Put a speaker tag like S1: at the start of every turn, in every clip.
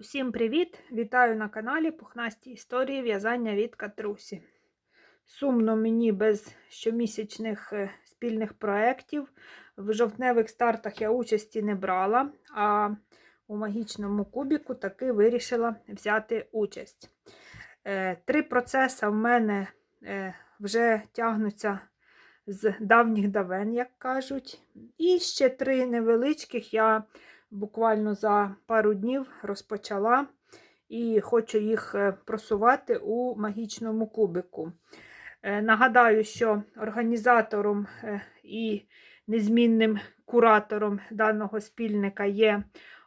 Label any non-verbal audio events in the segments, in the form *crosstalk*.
S1: Усім привіт! Вітаю на каналі Пухнасті історії в'язання від Катрусі. Сумно мені без щомісячних е, спільних проєктів. В жовтневих стартах я участі не брала, а у магічному кубіку таки вирішила взяти участь. Е, Три процеси в мене е, вже тягнуться з давніх давен, як кажуть. І ще три невеличких я буквально за пару днів розпочала і хочу їх е, просувати у магічному кубику. Е, Нагадаю, що організатором е, і незмінним куратором даного спільника є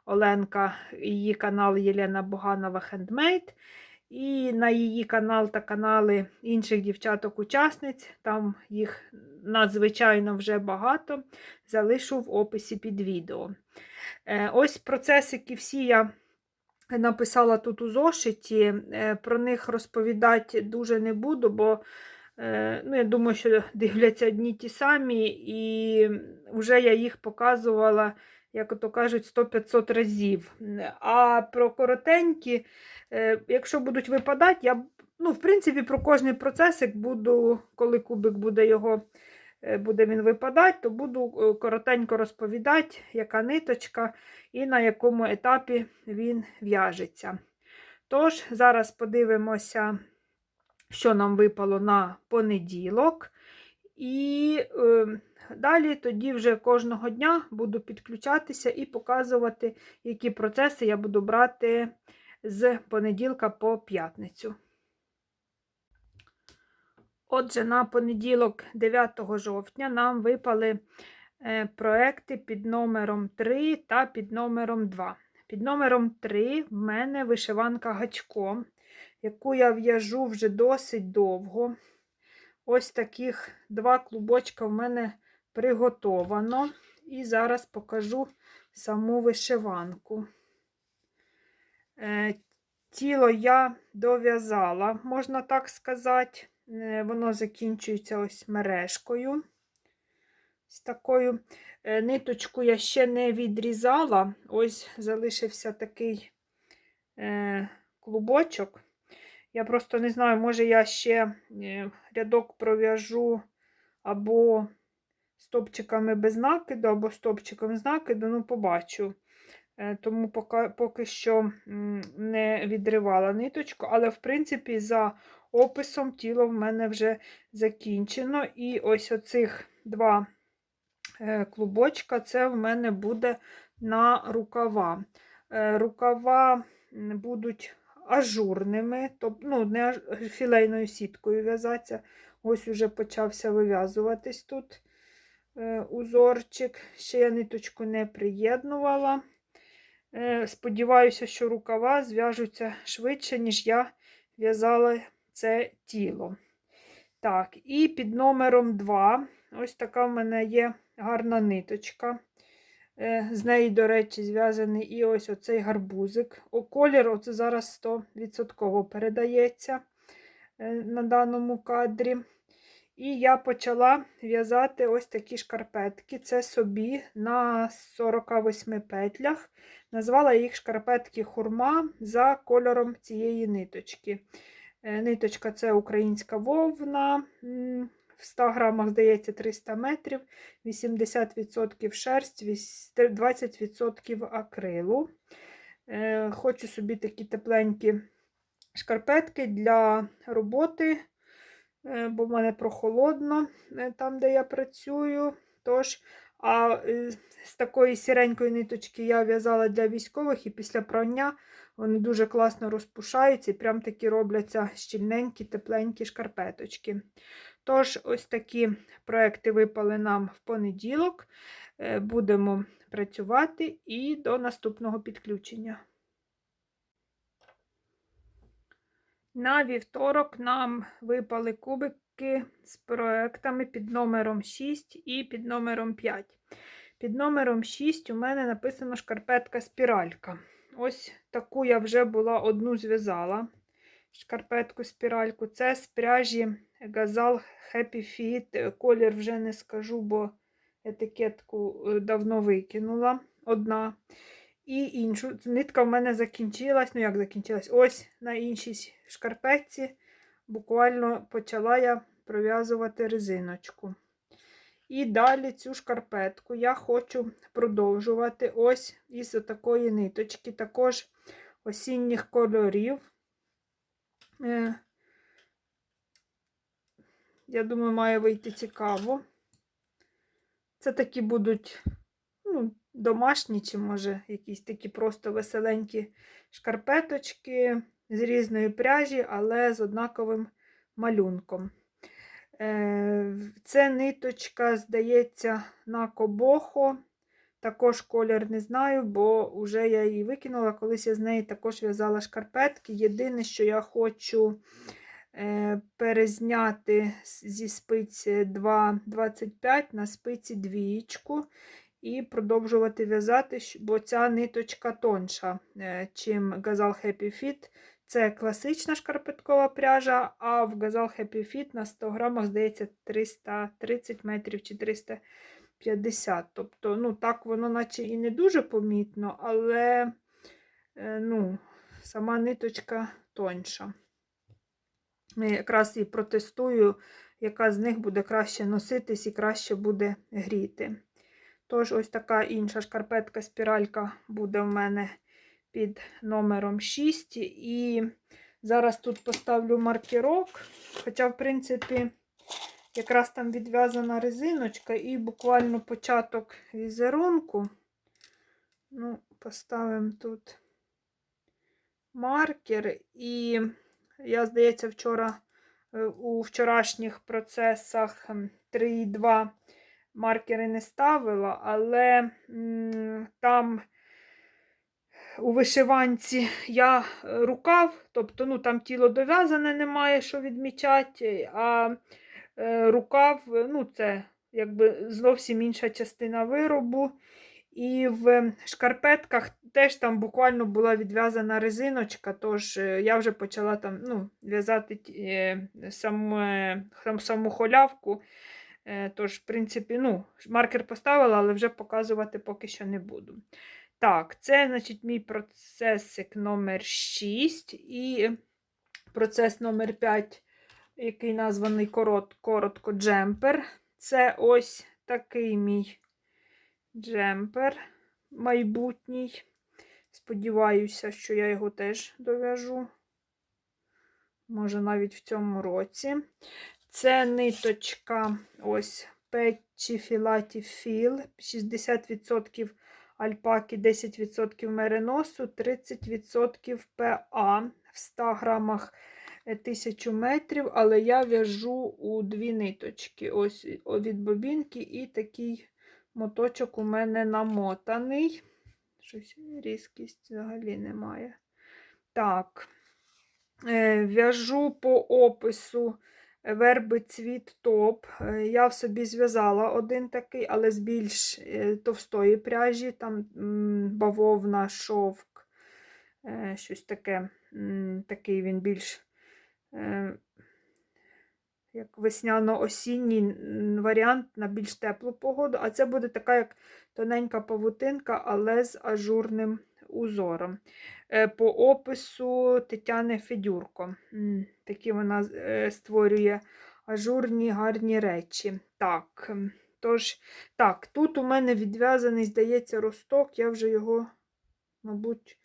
S1: Оленка, її канал Єлена Боганова Хендмейд. І на її канал та канали інших дівчаток-учасниць, там їх надзвичайно вже багато, залишу в описі під відео. Е, Ось процесики всі я написала тут у зошиті. Е, Про них розповідати дуже не буду, бо е, ну, я думаю, що дивляться одні ті самі, і вже я їх показувала, як то кажуть, 100-500 разів. А про коротенькі, е, якщо будуть випадати, я ну, в принципі, про кожний процесик буду, коли кубик буде його е, буде він випадати, то буду е, коротенько розповідати, яка ниточка і на якому етапі він в'яжеться. Тож, зараз подивимося, що нам випало на понеділок. І е, далі тоді вже кожного дня буду підключатися і показувати, які процеси я буду брати з понеділка по п'ятницю. Отже, на понеділок, 9 жовтня, нам випали е, проекти під номером 3 та під номером 2. Під номером 3 в мене вишиванка гачком, яку я в'яжу вже досить довго. Ось таких два клубочка в мене приготовано. І зараз покажу саму вишиванку. Е, Тіло я дов'язала, можна так сказати. Е, Воно закінчується ось мережкою. З такою е, ниточку я ще не відрізала. Ось залишився такий клубочок. Я просто не знаю, може я ще е, рядок пров'яжу або стопчиками без накиду, або стопчиком з накиду, ну, побачу. Е, Тому поки, поки що не відривала ниточку, але, в принципі, за описом тіло в мене вже закінчено. І ось оцих два е, клубочка це в мене буде на рукава. Рукава будуть ажурними, тобто ну, не філейною сіткою в'язатися. Ось уже почався вив'язуватись тут е, узорчик. Ще я ниточку не приєднувала. Е, Сподіваюся, що рукава зв'яжуться швидше, ніж я в'язала це тіло. Так, і під номером 2 ось така в мене є гарна ниточка. Е, З неї, до речі, зв'язаний і ось оцей гарбузик. О, колір оце зараз 100% передається е, на даному кадрі. І я почала в'язати ось такі шкарпетки. Це собі на 48 петлях. Назвала їх шкарпетки хурма за кольором цієї ниточки. Е, Ниточка це українська вовна. В 100 грамах, здається, 300 метрів, 80% шерсть, 20% акрилу. Е, Хочу собі такі тепленькі шкарпетки для роботи, е, бо в мене прохолодно е, там, де я працюю. Тож, а з такої сіренької ниточки я в'язала для військових, і після прання вони дуже класно розпушаються і прям такі робляться щільненькі, тепленькі шкарпеточки. Тож, ось такі проекти випали нам в понеділок. Е, Будемо працювати і до наступного підключення. На вівторок нам випали кубики з проектами під номером 6 і під номером 5. Під номером 6 у мене написано шкарпетка спіралька. Ось таку я вже була одну зв'язала. Шкарпетку спіральку. Це з пряжі Gazal Happy Fit. Колір вже не скажу, бо етикетку е, давно викинула. Одна. І іншу. Нитка в мене закінчилась. Ну, як закінчилась? Ось на іншій шкарпетці буквально почала я пров'язувати резиночку. І далі цю шкарпетку я хочу продовжувати ось із такої ниточки, також осінніх кольорів. Е, Я думаю, має вийти цікаво. Це такі будуть ну, домашні, чи, може, якісь такі просто веселенькі шкарпеточки з різної пряжі, але з однаковим малюнком. Е, Це ниточка, здається, на кобохо. Також колір не знаю, бо вже я її викинула. Колись я з неї також в'язала шкарпетки. Єдине, що я хочу е, перезняти зі спиці 2,25 на спиці двієчку і продовжувати в'язати, бо ця ниточка тонша, е, чим Gazal Happy Fit. Це класична шкарпеткова пряжа, а в Gazal Happy Fit на 100 грамах, здається, 330 метрів чи 350. Тобто, ну, так воно наче і не дуже помітно, але е, ну, сама ниточка тонша. Я якраз і протестую, яка з них буде краще носитись і краще буде гріти. Тож, ось така інша шкарпетка спіралька буде в мене під номером 6. І зараз тут поставлю маркерок. Хоча, в принципі, якраз там відв'язана резиночка і буквально початок візерунку. Ну, поставимо тут маркер. І я, здається, вчора е, у вчорашніх процесах ем, 3,2 маркери не ставила, але там у вишиванці я е, рукав, тобто ну, там тіло дов'язане, немає що відмічати, а рукав, е, ну, це якби зовсім інша частина виробу. І в шкарпетках теж там буквально була відв'язана резиночка, тож е, я вже почала там ну, в'язати е, саме, сам- саму холявку. Тож, в принципі, ну, маркер поставила, але вже показувати поки що не буду. Так, це, значить, мій процесик номер 6 і процес номер 5, який названий корот, коротко джемпер. Це ось такий мій джемпер майбутній. Сподіваюся, що я його теж дов'яжу. Може, навіть в цьому році. Це ниточка ось Петчі Філаті Філ. 60% альпаки, 10% мериносу, 30% ПА в 100 грамах 1000 метрів, але я в'яжу у дві ниточки. Ось від бобінки і такий моточок у мене намотаний. Щось різкість взагалі немає. Так, е, в'яжу по опису верби цвіт топ. Е, Я в собі зв'язала один такий, але з більш е, товстої пряжі, там бавовна, шовк, щось таке. Такий він більш як весняно-осінній варіант на більш теплу погоду. А це буде така, як тоненька павутинка, але з ажурним узором. Е, По опису Тетяни Федюрко. Такі вона е, створює ажурні гарні речі. Так, тож, так, тут у мене відв'язаний, здається, росток. Я вже його, мабуть,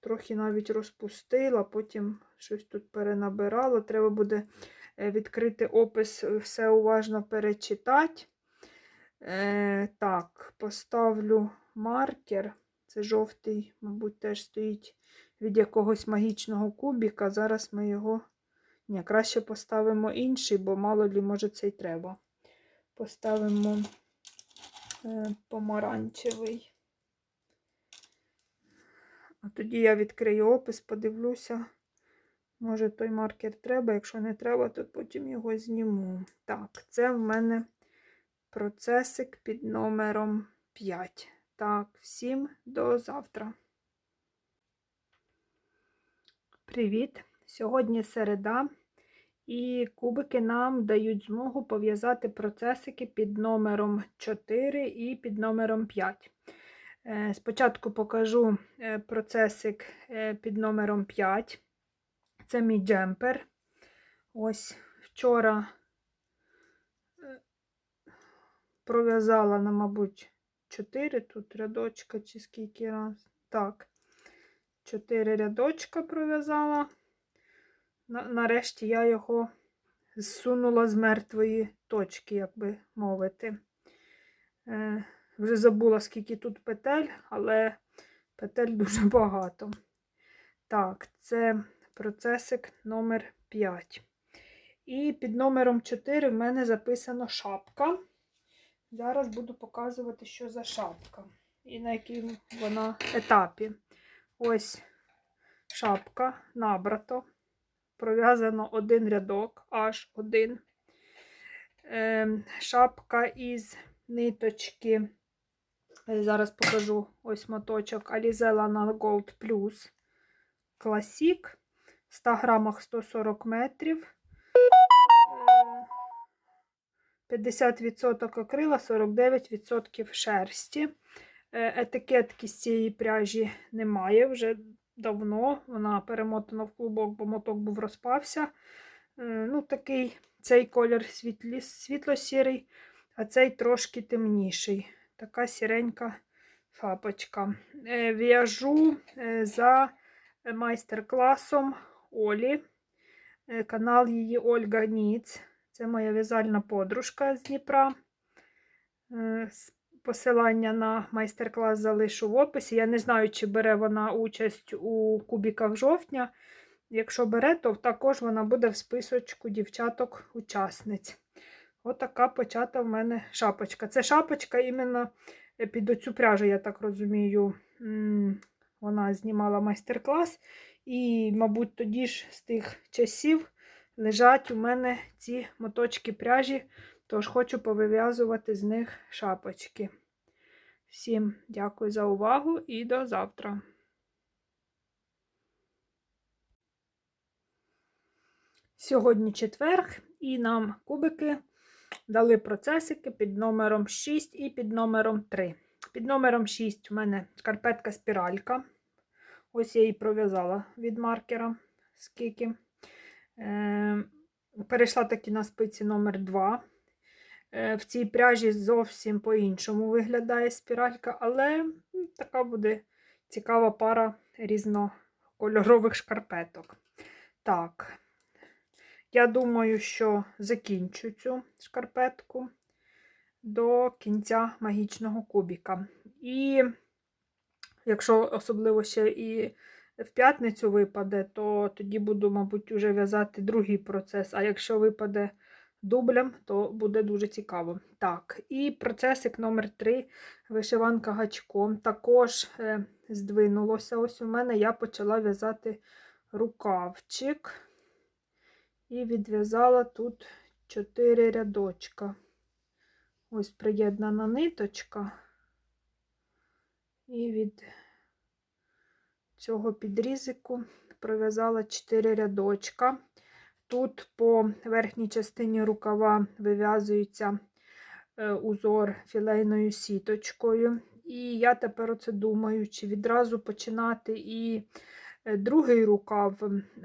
S1: трохи навіть розпустила, потім щось тут перенабирала. Треба буде е, відкрити опис, е, все уважно перечитати. Е, так, поставлю маркер. Це жовтий, мабуть, теж стоїть від якогось магічного кубіка. Зараз ми його. Ні, краще поставимо інший, бо мало лі, може, цей треба. Поставимо е, помаранчевий. А тоді я відкрию опис, подивлюся. Може, той маркер треба. Якщо не треба, то потім його зніму. Так, це в мене процесик під номером 5. Так, всім до завтра. Привіт! Сьогодні середа, і кубики нам дають змогу пов'язати процесики під номером 4 і під номером 5. Е, Спочатку покажу е, процесик е, під номером 5. Це мій джемпер. Ось вчора е, пров'язала на, мабуть, 4 тут рядочка, чи скільки раз. Так, 4 рядочка пров'язала. Нарешті я його зсунула з мертвої точки, як би мовити. Е, вже забула, скільки тут петель, але петель *laughs* дуже багато. Так, це процесик номер 5. І під номером 4 в мене записано шапка. Зараз буду показувати, що за шапка і на якій вона етапі. Ось шапка набрато. Пров'язано один рядок, аж один. Ем, шапка із ниточки. Зараз покажу ось моточок Alize Lana Gold Plus Classic. В 100 грамах 140 метрів. Е, 50% акрила, 49% шерсті. Е, Етикетки з цієї пряжі немає вже давно. Вона перемотана в клубок, бо моток був розпався. Е, Ну, такий цей колір світлі, світло-сірий, а цей трошки темніший. Така сіренька фапочка. Е, В'яжу е, за майстер-класом Олі. Е, Канал її Ольга Ніц. Це моя в'язальна подружка з Дніпра. Е, Посилання на майстер-клас залишу в описі. Я не знаю, чи бере вона участь у кубіках жовтня. Якщо бере, то також вона буде в списочку дівчаток-учасниць. Отака почата в мене шапочка. Це шапочка іменно е, під оцю пряжу, я так розумію. Вона знімала майстер-клас. І, мабуть, тоді ж з тих часів лежать у мене ці моточки пряжі, тож хочу повив'язувати з них шапочки. Всім дякую за увагу і до завтра. Сьогодні четверг, і нам кубики дали процесики під номером 6 і під номером 3. Під номером 6 у мене шкарпетка спіралька. Ось я її пров'язала від маркера. Скільки. Е, перейшла таки на спиці номер 2. Е, в цій пряжі зовсім по-іншому виглядає спіралька, але така буде цікава пара різнокольорових шкарпеток. Так, я думаю, що закінчу цю шкарпетку до кінця магічного кубіка. І якщо особливо ще і в п'ятницю випаде, то тоді буду, мабуть, уже в'язати другий процес. А якщо випаде дублем, то буде дуже цікаво. Так, і процесик номер 3 вишиванка гачком. Також е, здвинулося. Ось у мене я почала в'язати рукавчик. І відв'язала тут 4 рядочка. Ось приєднана ниточка. І від цього підрізику пров'язала 4 рядочка. Тут по верхній частині рукава вив'язується е, узор філейною сіточкою. І я тепер оце думаю, чи відразу починати і е, другий рукав,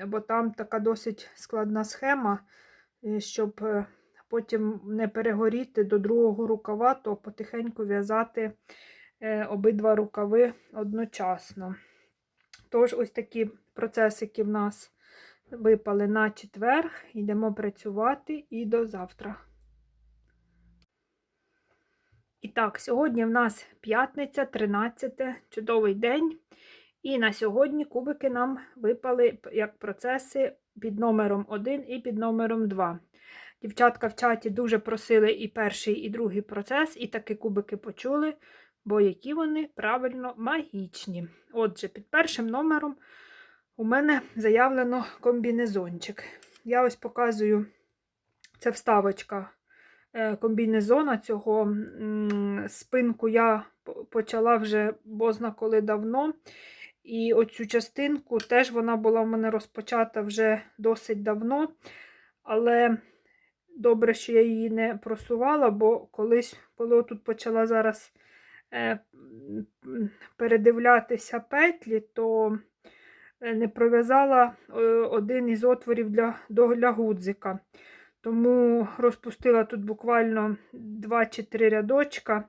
S1: бо там така досить складна схема, е, щоб потім не перегоріти до другого рукава, то потихеньку в'язати обидва рукави одночасно. Тож, ось такі процесики в нас випали на четверг. Йдемо працювати і до завтра. І так, сьогодні в нас п'ятниця, 13, чудовий день. І на сьогодні кубики нам випали як процеси під номером 1 і під номером 2. Дівчатка в чаті дуже просили і перший, і другий процес, і такі кубики почули, бо які вони правильно магічні. Отже, під першим номером у мене заявлено комбінезончик. Я ось показую, це вставочка е, комбінезона цього. Спинку я почала вже бозна коли давно. І оцю частинку теж вона була в мене розпочата вже досить давно. Але добре, що я її не просувала, бо колись, коли тут почала зараз передивлятися петлі, то е, не пров'язала е, один із отворів для, для гудзика. Тому розпустила тут буквально 2 чи 3 рядочка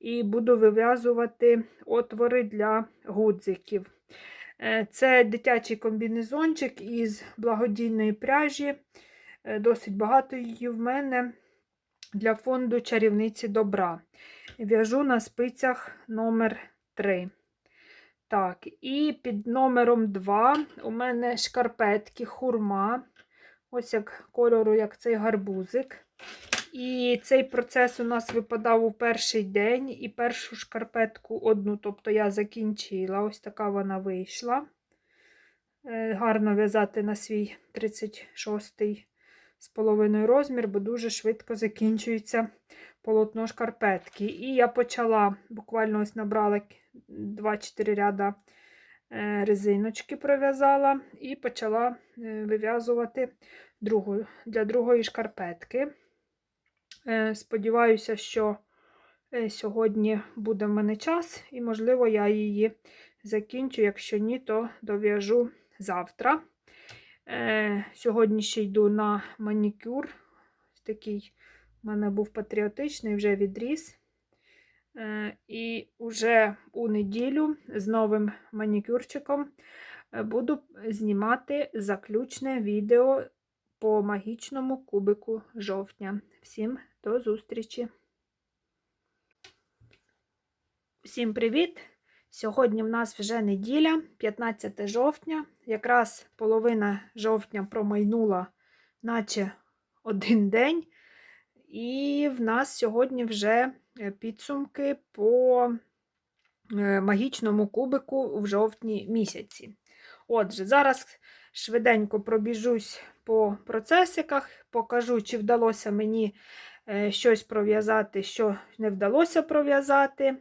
S1: і буду вив'язувати отвори для гудзиків. Е, Це дитячий комбінезончик із благодійної пряжі. Е, Досить багато її в мене для фонду чарівниці добра. В'яжу на спицях номер 3. Так, і під номером 2 у мене шкарпетки хурма. Ось як кольору, як цей гарбузик. І цей процес у нас випадав у перший день, і першу шкарпетку одну, тобто я закінчила. Ось така вона вийшла. Е, Гарно в'язати на свій 36 з половиною розмір, бо дуже швидко закінчується полотно шкарпетки. І я почала, буквально ось набрала 2-4 ряда е, резиночки, пров'язала і почала е, вив'язувати другу, для другої шкарпетки. Е, Сподіваюся, що сьогодні буде в мене час, і, можливо, я її закінчу. Якщо ні, то дов'яжу завтра. Е, Сьогодні ще йду на манікюр. Такий в мене був патріотичний, вже відріс. Е, І вже у неділю з новим манікюрчиком е, буду знімати заключне відео по магічному кубику жовтня. Всім до зустрічі! Всім привіт! Сьогодні в нас вже неділя, 15 жовтня. Якраз половина жовтня промайнула, наче один день. І в нас сьогодні вже е, підсумки по е, магічному кубику в жовтні місяці. Отже, зараз швиденько пробіжусь по процесиках, покажу, чи вдалося мені е, щось пров'язати, що не вдалося пров'язати.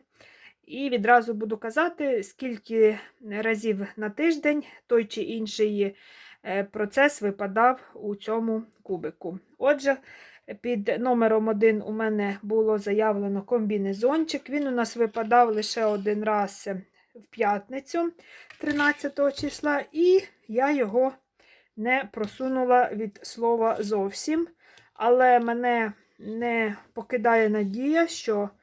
S1: І відразу буду казати, скільки разів на тиждень той чи інший е, процес випадав у цьому кубику. Отже, під номером 1 у мене було заявлено комбінезончик. Він у нас випадав лише один раз в п'ятницю 13 числа, і я його не просунула від слова зовсім. Але мене не покидає надія, що е,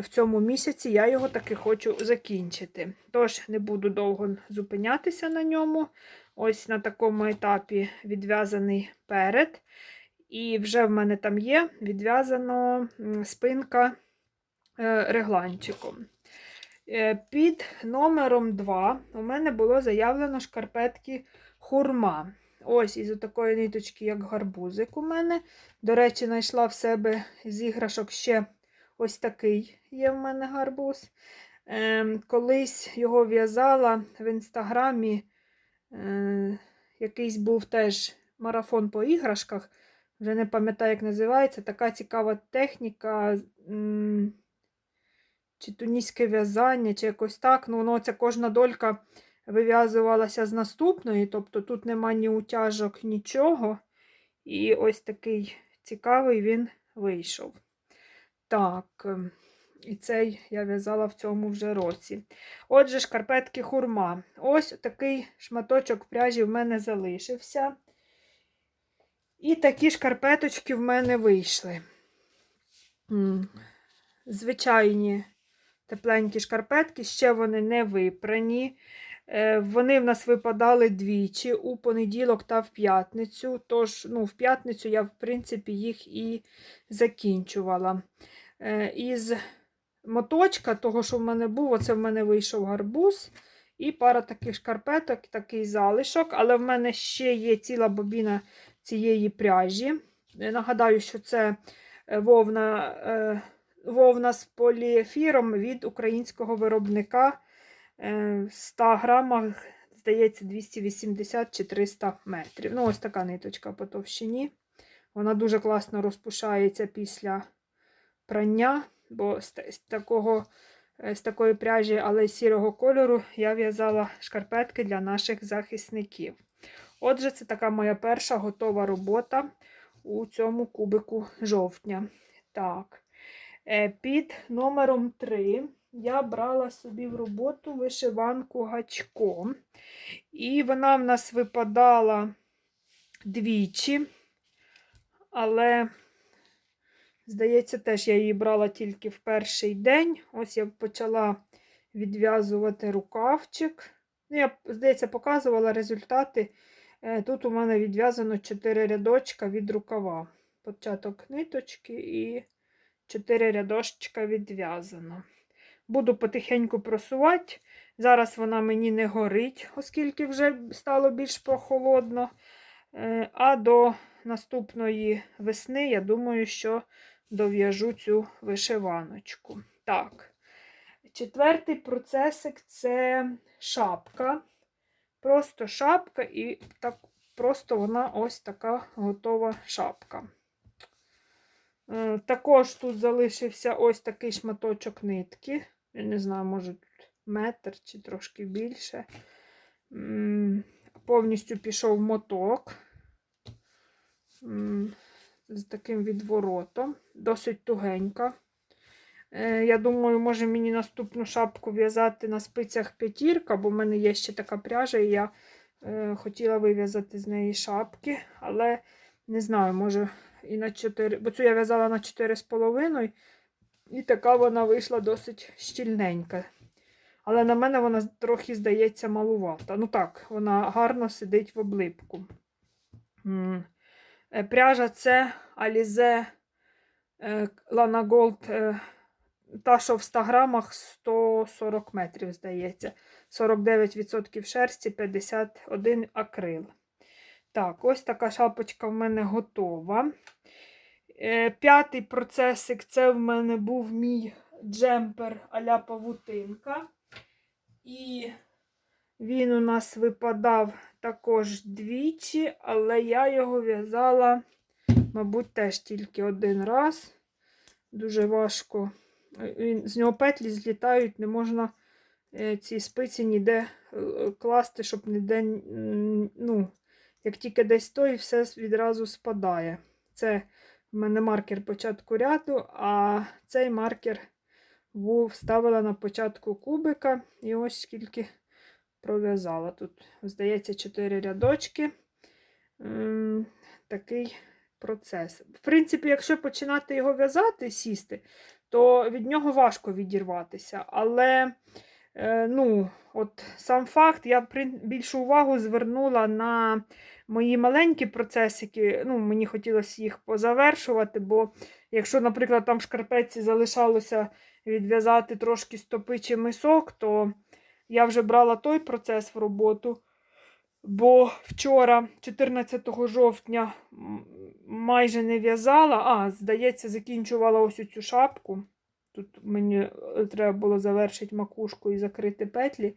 S1: в цьому місяці я його таки хочу закінчити. Тож не буду довго зупинятися на ньому. Ось на такому етапі відв'язаний перед. І вже в мене там є відв'язано спинка е, регланчиком. Е, Під номером 2 у мене було заявлено шкарпетки хурма. Ось із такої ниточки, як гарбузик у мене. До речі, знайшла в себе з іграшок ще ось такий є в мене гарбуз. Ем, Колись його в'язала в інстаграмі. Е, якийсь був теж марафон по іграшках. Вже не пам'ятаю, як називається. Така цікава техніка. Чи туніське в'язання, чи якось так. Ну, воно ця кожна долька вив'язувалася з наступної, тобто тут нема ні утяжок, нічого. І ось такий цікавий він вийшов. Так, ем, і цей я в'язала в цьому вже році. Отже, шкарпетки хурма. Ось такий шматочок пряжі в мене залишився. І такі шкарпеточки в мене вийшли. Звичайні тепленькі шкарпетки, ще вони не випрані. Е, Вони в нас випадали двічі у понеділок та в п'ятницю. Тож, ну, в п'ятницю я, в принципі, їх і закінчувала. Е, Із моточка, того, що в мене був, оце в мене вийшов гарбуз. І пара таких шкарпеток, такий залишок. Але в мене ще є ціла бобіна цієї пряжі. Е, Нагадаю, що це вовна, вовна з поліефіром від українського виробника. Е, В 100 грамах, здається, 280 чи 300 метрів. Ну, ось така ниточка по товщині. Вона дуже класно розпушається після прання, бо з, та- з такого, е, з такої пряжі, але сірого кольору, я в'язала шкарпетки для наших захисників. Отже, це така моя перша готова робота у цьому кубику жовтня. Так. Е, Під номером 3 я брала собі в роботу вишиванку гачком. І вона в нас випадала двічі, але, здається, теж я її брала тільки в перший день. Ось я почала відв'язувати рукавчик. Ну, я, здається, показувала результати. Е, Тут у мене відв'язано 4 рядочка від рукава. Початок ниточки і 4 рядочка відв'язано. Буду потихеньку просувати. Зараз вона мені не горить, оскільки вже стало більш прохолодно. Е, А до наступної весни, я думаю, що дов'яжу цю вишиваночку. Так. Четвертий процесик це шапка. Просто шапка, і так, просто вона ось така готова шапка. Е, Також тут залишився ось такий шматочок нитки. Я не знаю, може метр чи трошки більше. Повністю пішов моток з таким відворотом. Досить тугенька. Е, Я думаю, може мені наступну шапку в'язати на спицях п'ятірка, бо в мене є ще така пряжа, і я е, хотіла вив'язати з неї шапки, але не знаю, може і на 4, бо цю я в'язала на 4,5, і така вона вийшла досить щільненька. Але на мене вона трохи здається малувата. Ну так, вона гарно сидить в облипку. Е, Пряжа це Alize е, Lana Gold, е, та, що в 100 грамах 140 метрів, здається. 49% шерсті, 51 акрил. Так, ось така шапочка в мене готова. Е, П'ятий процесик це в мене був мій джемпер а-ля павутинка. І він у нас випадав також двічі, але я його в'язала, мабуть, теж тільки один раз. Дуже важко. З нього петлі злітають, не можна е, ці спиці ніде е, класти, щоб ніде, ну, як тільки десь то, і все відразу спадає. Це в мене маркер початку ряду, а цей маркер був ставила на початку кубика. І ось скільки пров'язала. Тут, здається, 4 рядочки. М, Такий процес. В принципі, якщо починати його в'язати, сісти, то від нього важко відірватися. Але ну, от сам факт, я більшу увагу звернула на мої маленькі процесики. Ну, мені хотілося їх позавершувати, бо якщо, наприклад, там в шкарпетці залишалося відв'язати трошки стопи чи мисок, то я вже брала той процес в роботу. Бо вчора, 14 жовтня, майже не в'язала, а, здається, закінчувала ось цю шапку. Тут мені е, треба було завершити макушку і закрити петлі.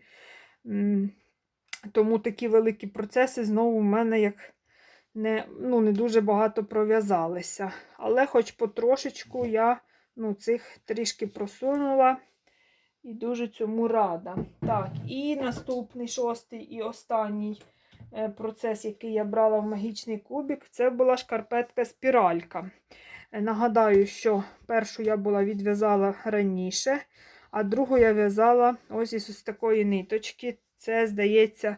S1: Тому такі великі процеси знову в мене як не, ну, не дуже багато пров'язалися. Але хоч потрошечку я ну, цих трішки просунула і дуже цьому рада. Так, і наступний шостий і останній е, процес, який я брала в магічний кубик, це була шкарпетка спіралька. Е, Нагадаю, що першу я була відв'язала раніше, а другу я в'язала ось із ось такої ниточки. Це, здається,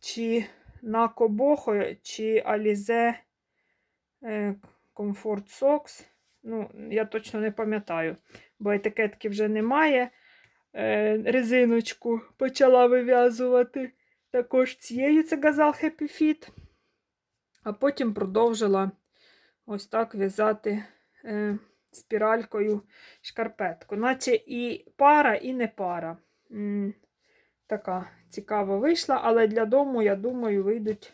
S1: чи на Кобохо, чи Alize Comfort Socks. Ну, я точно не пам'ятаю, бо етикетки вже немає. Е, резиночку почала вив'язувати також цією, це газал Happy Fit. А потім продовжила ось так в'язати е, спіралькою шкарпетку. Наче і пара, і не пара. Така цікава вийшла, але для дому, я думаю, вийдуть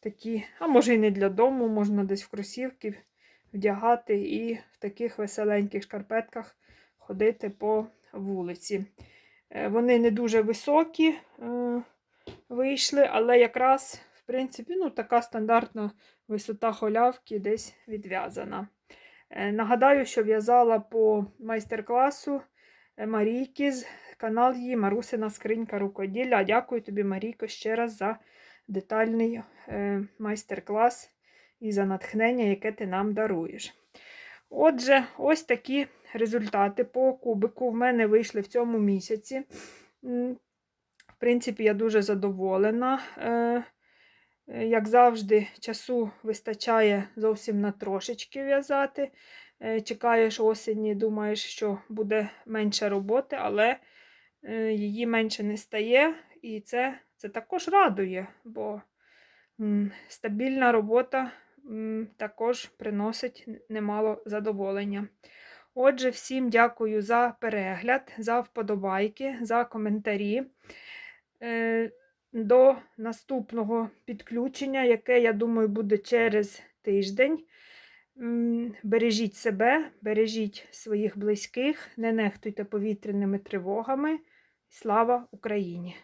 S1: такі, а може і не для дому, можна десь в кросівки вдягати і в таких веселеньких шкарпетках ходити по вулиці. Е, Вони не дуже високі е, вийшли, але якраз, принципі, ну, така стандартна висота холявки десь відв'язана. Е, Нагадаю, що в'язала по майстер-класу е, Марійки з канал її Марусина скринька рукоділля. Дякую тобі, Марійко, ще раз за детальний е, майстер-клас і за натхнення, яке ти нам даруєш. Отже, ось такі результати по кубику в мене вийшли в цьому місяці. В принципі, я дуже задоволена. Е, Як завжди, часу вистачає зовсім на трошечки в'язати. Е, Чекаєш осені, думаєш, що буде менше роботи, але е, її менше не стає. І це, це також радує, бо стабільна робота також приносить немало задоволення. Отже, всім дякую за перегляд, за вподобайки, за коментарі. До наступного підключення, яке, я думаю, буде через тиждень. Бережіть себе, бережіть своїх близьких, не нехтуйте повітряними тривогами. Слава Україні!